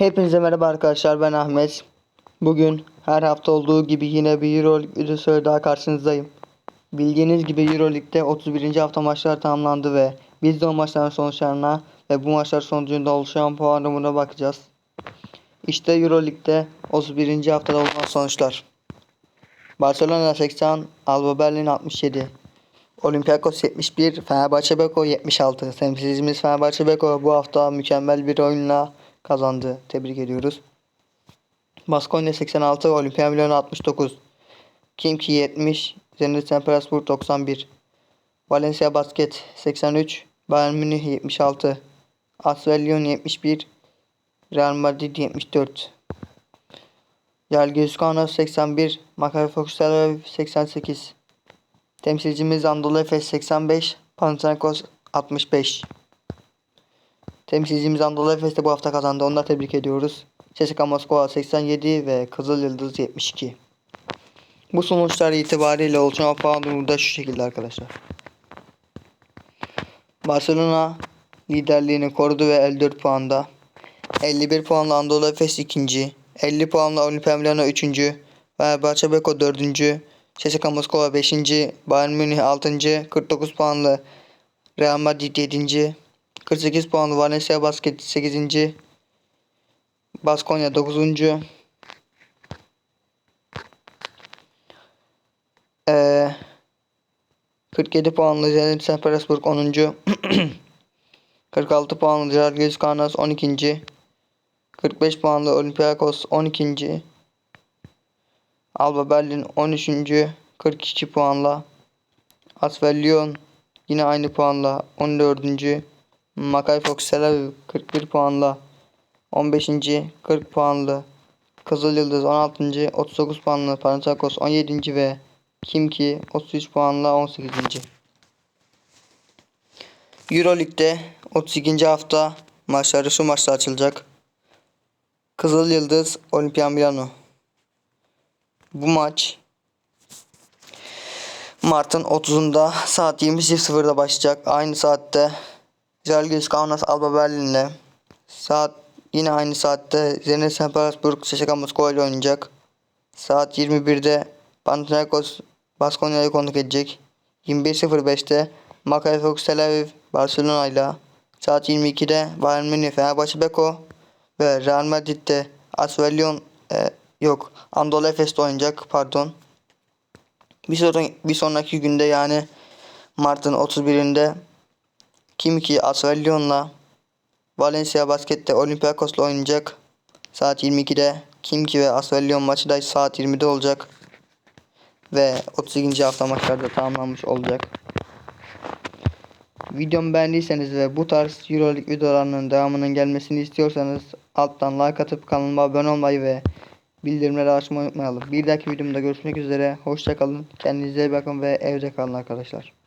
Hepinize merhaba arkadaşlar ben Ahmet. Bugün her hafta olduğu gibi yine bir Euroleague videosu daha karşınızdayım. Bildiğiniz gibi Euroleague'de 31. hafta maçlar tamamlandı ve biz de o maçların sonuçlarına ve bu maçlar sonucunda oluşan puan durumuna bakacağız. İşte Euroleague'de 31. haftada olunan sonuçlar. Barcelona 80, Alba Berlin 67. Olympiakos 71, Fenerbahçe Beko 76. Temsilcimiz Fenerbahçe Beko bu hafta mükemmel bir oyunla kazandı. Tebrik ediyoruz. Baskonya 86, Olimpia Milano 69. Kimki 70, Zenit St. Petersburg 91. Valencia Basket 83, Bayern Münih 76. Asvel Lyon 71, Real Madrid 74. Yalgiris Kaunas 81, Maccabi Fox Tel Aviv 88. Temsilcimiz Anadolu Efes 85, Panathinaikos 65. Temsilcimiz Anadolu Efes de bu hafta kazandı. Onu tebrik ediyoruz. CSKA Moskova 87 ve Kızıl Yıldız 72. Bu sonuçlar itibariyle oluşan puan durumu da şu şekilde arkadaşlar. Barcelona liderliğini korudu ve 54 puanda. 51 puanla Anadolu Efes ikinci. 50 puanla Olimpia Milano 3. Fenerbahçe Beko 4. CSKA Moskova 5. Bayern Münih 6. 49 puanlı Real Madrid 7. 48 puanlı Valencia Basket 8. Baskonya 9. Ee, 47 puanlı Zenit St. Petersburg 10. 46 puanlı Žalgiris Kaunas 12. 45 puanlı Olympiakos 12. Alba Berlin 13. 42 puanla. Asvel Lyon yine aynı puanla 14. Maccabi Fox Tel Aviv 41 puanla 15. 40 puanlı Kızıl Yıldız 16. 39 puanlı Panathinaikos 17. ve Kimki 33 puanla 18. Euroleague'de 32. hafta maçları şu maçta açılacak. Kızıl Yıldız Olimpia Milano. Bu maç Mart'ın 30'unda saat 20.00'da başlayacak. Aynı saatte Žalgiris Kaunas Alba Berlin'le saat yine aynı saatte Zenit St. Petersburg CSKA Moskova ile oynayacak. Saat 21'de Panathinaikos Baskonya'yı konuk edecek. 21.05'te Maccabi Fox Tel Aviv Barcelona ile saat 22'de Bayern Münih Fenerbahçe Beko ve Real Madrid'de Asvel Lyon e, yok Anadolu Efes'te oynayacak pardon. Bir, sonraki, bir sonraki günde yani Mart'ın 31'inde Kimki Asvel Lyon'la Valencia Basket'te Olympiakos'la oynayacak. Saat 22'de Kimki ve Asvel Lyon maçı da saat 20'de olacak. Ve 32. hafta maçlarda tamamlanmış olacak. Videomu beğendiyseniz ve bu tarz Euroleague videolarının devamının gelmesini istiyorsanız alttan like atıp kanalıma abone olmayı ve bildirimleri açmayı unutmayalım. Bir dahaki videomda görüşmek üzere. Hoşçakalın. Kendinize iyi bakın ve evde kalın arkadaşlar.